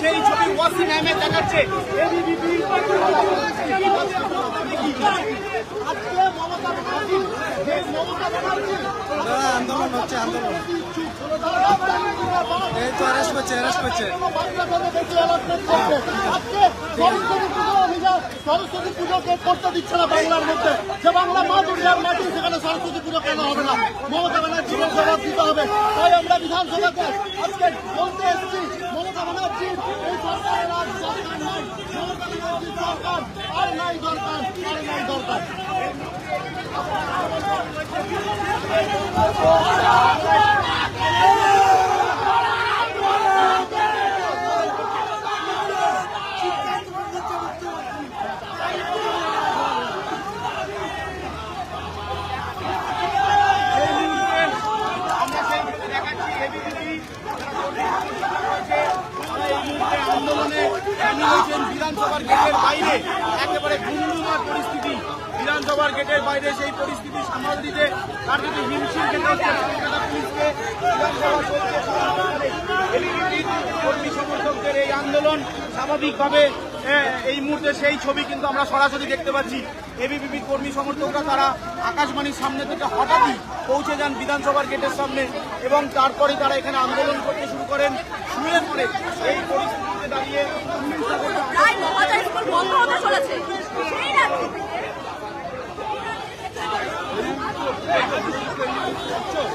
সেই ছবি ওয়াসিম আহমেদ দেখাচ্ছে আজকে মমতা ব্যানার্জি যে মমতা ব্যানার্জি আন্দোলন হচ্ছে আন্দোলন। এই তো অ্যারেস্ট করছে অ্যারেস্ট করছে। সরস্বতী পুজোকে করতে দিচ্ছে না বাংলার মধ্যে যে বাংলা মা দুর্গার মাটি সেখানে সরস্বতী পুজো কেন হবে না মমতা ব্যানার্জিকে জবাব দিতে হবে তাই আমরা বিধানসভাতে আজকে বলতে এসেছি মমতা ব্যানার্জি এই সরকারের আর দরকার নাই, মমতা ব্যানার্জির সরকার, আর নাই দরকার, আর নাই দরকার আমরা সেই দেখাচ্ছি এবিপিপি আন্দোলনে সামিল হয়েছেন বিধানসভার গেটের বাইরে। একেবারে গুমগুমার পরিস্থিতি। বিধানসভার গেটের বাইরে সেই পরিস্থিতি সামাল দিতে কার্যত হিমশিম খেতে হচ্ছে। কলকাতা পুলিশকে কর্মী সমর্থকদের এই আন্দোলন স্বাভাবিকভাবে এই মুহূর্তে সেই ছবি কিন্তু আমরা সরাসরি দেখতে পাচ্ছি। এবিপিপি কর্মী সমর্থকরা তারা আকাশবাণীর সামনে থেকে হঠাৎই পৌঁছে যান বিধানসভার গেটের সামনে এবং তারপরে তারা এখানে আন্দোলন করতে শুরু করেন। শুয়ে পড়ে এই পরিস্থিতিতে দাঁড়িয়ে চোখ